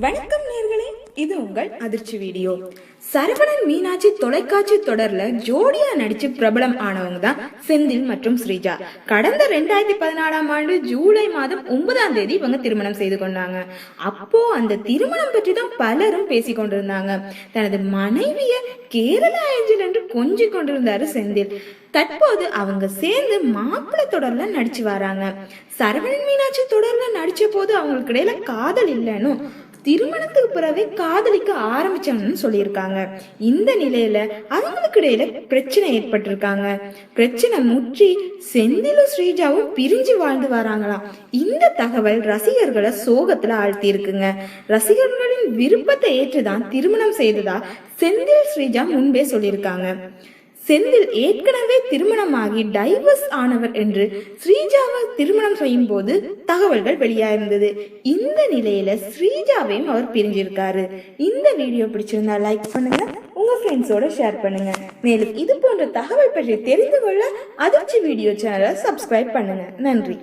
வணக்கம் நீர்களில் இது உங்கள் அதிர்ச்சி வீடியோ. சரவணன் மீனாட்சி தொலைக்காட்சி தொடர்ல ஜோடியா நடிச்சு பிரபலம் ஆனவங்க தான் செந்தில் மற்றும் ஸ்ரீஜா. கடந்த ரெண்டாயிரத்தி பதினாலாம் ஆண்டு ஜூலை மாதம் ஒன்பதாம் தேதி இவங்க திருமணம் செய்து கொண்டாங்க. அப்போ அந்த திருமணம் பற்றி தான் பலரும் பேசி கொண்டிருந்தாங்க. தனது மனைவிய கேரளா ஏஞ்சல் என்று கொஞ்சி கொண்டிருந்தாரு செந்தில். தற்போது அவங்க சேர்ந்து மாப்பிள்ள தொடர்ல நடிச்சு வராங்க. சரவணன் மீனாட்சி தொடர்ல நடிச்ச போது அவங்களுக்கு இடையில காதல் இல்லைன்னு திருமணத்துக்கு பிறகு காதலிக்க ஆரம்பிச்சாங்கன்னு சொல்லியிருக்காங்க. இந்த நிலையில அவங்களுக்கு இடையில பிரச்சனை ஏற்பட்டிருக்காங்க. பிரச்சனை முற்றி செந்திலும் ஸ்ரீஜாவும் பிரிஞ்சு வாழ்ந்து வராங்களாம். இந்த தகவல் ரசிகர்களை சோகத்துல ஆழ்த்தி இருக்குங்க ரசிகர்களின் விருப்பத்தை ஏற்றுதான் திருமணம் செய்ததா செந்தில் ஸ்ரீஜா முன்பே சொல்லியிருக்காங்க. செந்தில் ஏற்கனவே திருமணமாகி டைவர்ஸ் ஆனவர் என்று ஸ்ரீஜாவை திருமணம் செய்யும் போது தகவல்கள் வெளியாயிருந்தது. இந்த நிலையில ஸ்ரீஜாவையும் அவர் பிரிஞ்சிருக்காரு. இந்த வீடியோ பிடிச்சிருந்தா லைக் பண்ணுங்க உங்க ஃப்ரெண்ட்ஸோட ஷேர் பண்ணுங்க. மேலும் இது போன்ற தகவல் பற்றி தெரிந்து கொள்ள அதிர்ச்சி வீடியோ சேனலை சப்ஸ்கிரைப் பண்ணுங்க. நன்றி.